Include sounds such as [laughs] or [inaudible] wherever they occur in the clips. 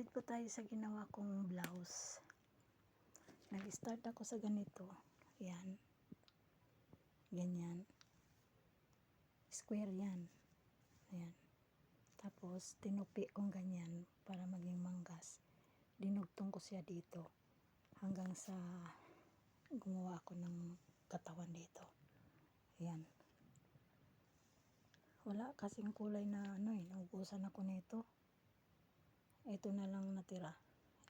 Update po tayo sa ginawa kong blouse. Nag-start ako sa ganito. Yan. Ganyan. Square yan. Ayan. Tapos, tinupi kong ganyan para maging manggas. Dinugtong ko siya dito. Hanggang sa gumawa ako ng katawan dito. Ayan. Wala kasing kulay na ano eh. Naubusan ako nito. Ito na lang natira.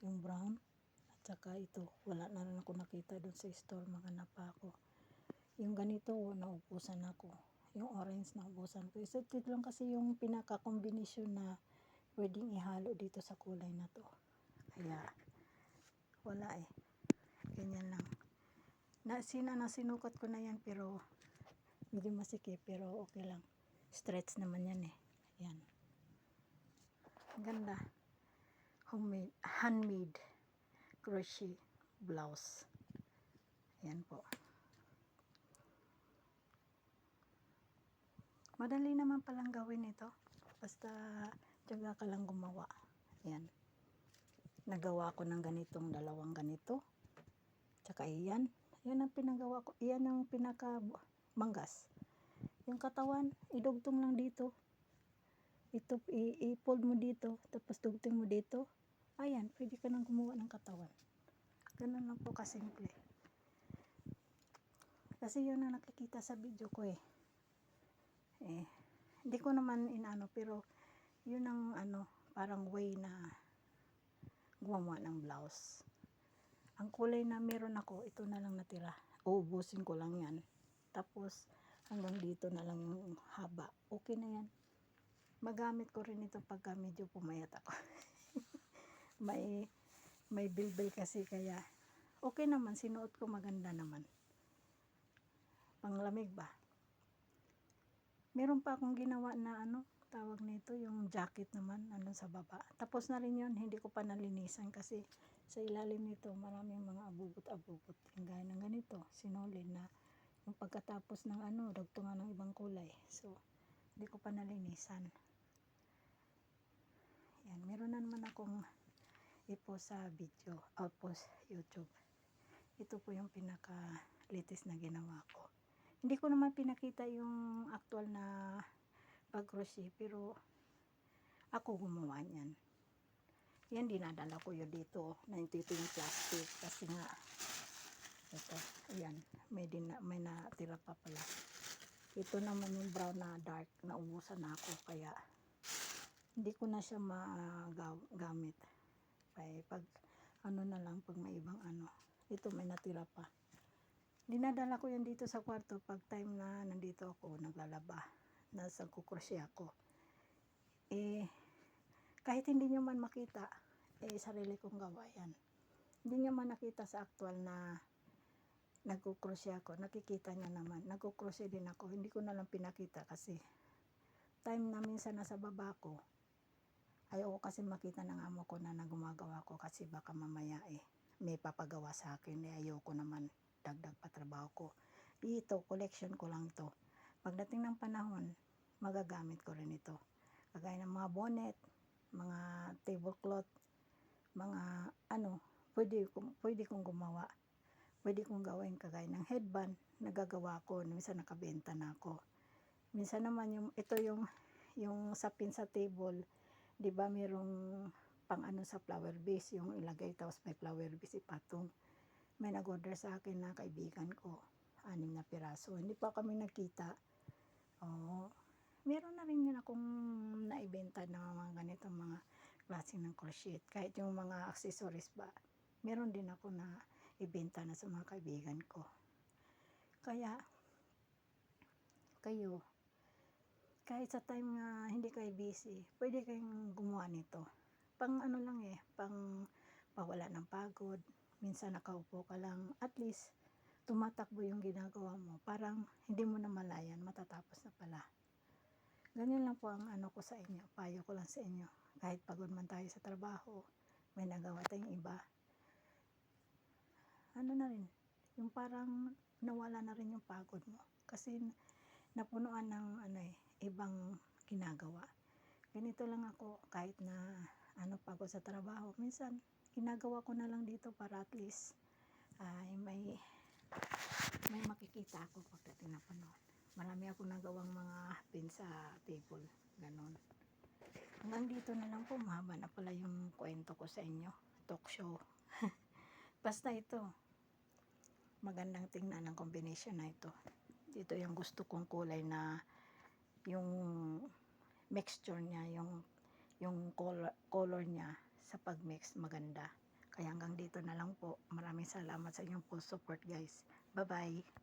Yung brown. At saka ito. Wala na rin ako nakita doon sa store. Maghanap pa ako. Yung ganito, oh, naubusan ako. Yung orange, naubusan ko. Isa ito lang kasi yung pinaka-kombinasyon na pwedeng ihalo dito sa kulay na to. Kaya, wala eh. Ganyan lang. Na, sina, nasinukat ko na yan pero medyo masikip pero okay lang. Stretch naman yan eh. Yan. Ganda. Homemade, handmade crochet blouse. Yan po. Madali naman palang gawin ito. Basta tiyaga ka lang gumawa. Yan. Nagawa ko ng ganitong dalawang ganito. Tsaka iyan. Yan ang pinagawa ko. Iyan ang pinaka manggas. Yung katawan, idugtong lang dito. Ito, i-fold mo dito. Tapos dugtong mo dito. Ayan, pwede ka nang gumawa ng katawan. Ganun lang po kasimple. Kasi yun ang nakikita sa video ko eh. Eh, hindi ko naman inano pero yun ang ano, parang way na gumawa ng blouse. Ang kulay na meron ako, ito na lang natira. Uubusin ko lang yan. Tapos, hanggang dito na lang yung haba. Okay na yan. Magamit ko rin ito pagka medyo pumayat ako. [laughs] may, may bilbil kasi kaya, okay naman, sinuot ko maganda naman. Panglamig ba? Meron pa akong ginawa na ano, tawag nito, yung jacket naman, ano sa baba. Tapos na rin yun, hindi ko pa nalinisan kasi sa ilalim nito, maraming mga abubot-abubot. Yung gaya ng ganito, sinulid na yung pagkatapos ng ano, dagtungan ng ibang kulay. So, hindi ko pa nalinisan. Yan, meron na naman akong ipo sa video, o post YouTube. Ito po yung pinaka latest na ginawa ko. Hindi ko naman pinakita yung actual na pag-crochet pero ako gumawa niyan. Yan dinadala ko yun dito. Nandito yung plastic kasi nga ito, ayan, may, din, may natira pa pala. Ito naman yung brown na dark, naubusan na ako kaya hindi ko na siya magamit. Kaya pag ano na lang, pag may ibang ano, ito may natira pa. Dinadala ko yan dito sa kwarto pag time na nandito ako, naglalaba. Nasa kukrosye ako. Eh, kahit hindi nyo man makita, eh, sarili kong gawa yan. Hindi nyo man nakita sa actual na nagkukrosye ako. Nakikita nyo naman. Nagkukrosye din ako. Hindi ko na lang pinakita kasi time na minsan nasa baba ko, ayoko kasi makita ng amo ko na nagumagawa ko kasi baka mamaya eh, may papagawa sa akin. Eh, ayoko naman dagdag pa trabaho ko. Ito, collection ko lang to. Pagdating ng panahon, magagamit ko rin ito. Kagaya ng mga bonnet, mga tablecloth, mga ano, pwede, pwede kong gumawa. Pwede kong gawin kagaya ng headband, nagagawa ko, minsan nakabenta na ako. Minsan naman yung, ito yung, yung sapin sa table, di ba merong pang ano sa flower base, yung ilagay tapos may flower base ipatong may nag-order sa akin na kaibigan ko. Anim na piraso. Hindi pa kami nagkita. Oo. Meron na rin yun akong naibenta na mga ganito mga klase ng crochet. Kahit yung mga accessories ba, meron din ako na ibenta na sa mga kaibigan ko. Kaya, kayo, kahit sa time nga hindi kayo busy, pwede kayong gumawa nito. Pang ano lang eh, pang pawala ng pagod, minsan nakaupo ka lang, at least tumatakbo yung ginagawa mo. Parang hindi mo na malayan, matatapos na pala. Ganyan lang po ang ano ko sa inyo, payo ko lang sa inyo. Kahit pagod man tayo sa trabaho, may nagawa tayong iba. Ano na rin, yung parang nawala na rin yung pagod mo. Kasi napunuan ng ano eh, ibang ginagawa. Ganito lang ako kahit na ano pag ako sa trabaho. Minsan, ginagawa ko na lang dito para at least ay may may makikita ako pagdating ng panahon. Marami ako nagawang mga pin sa table. Ganon. Hanggang dito na lang po. Mahaba na pala yung kwento ko sa inyo. Talk show. [laughs] Basta ito. Magandang tingnan ang combination na ito. Dito yung gusto kong kulay na yung mixture niya, yung yung color, color niya sa pagmix maganda. Kaya hanggang dito na lang po. Maraming salamat sa inyong full support guys. Bye-bye.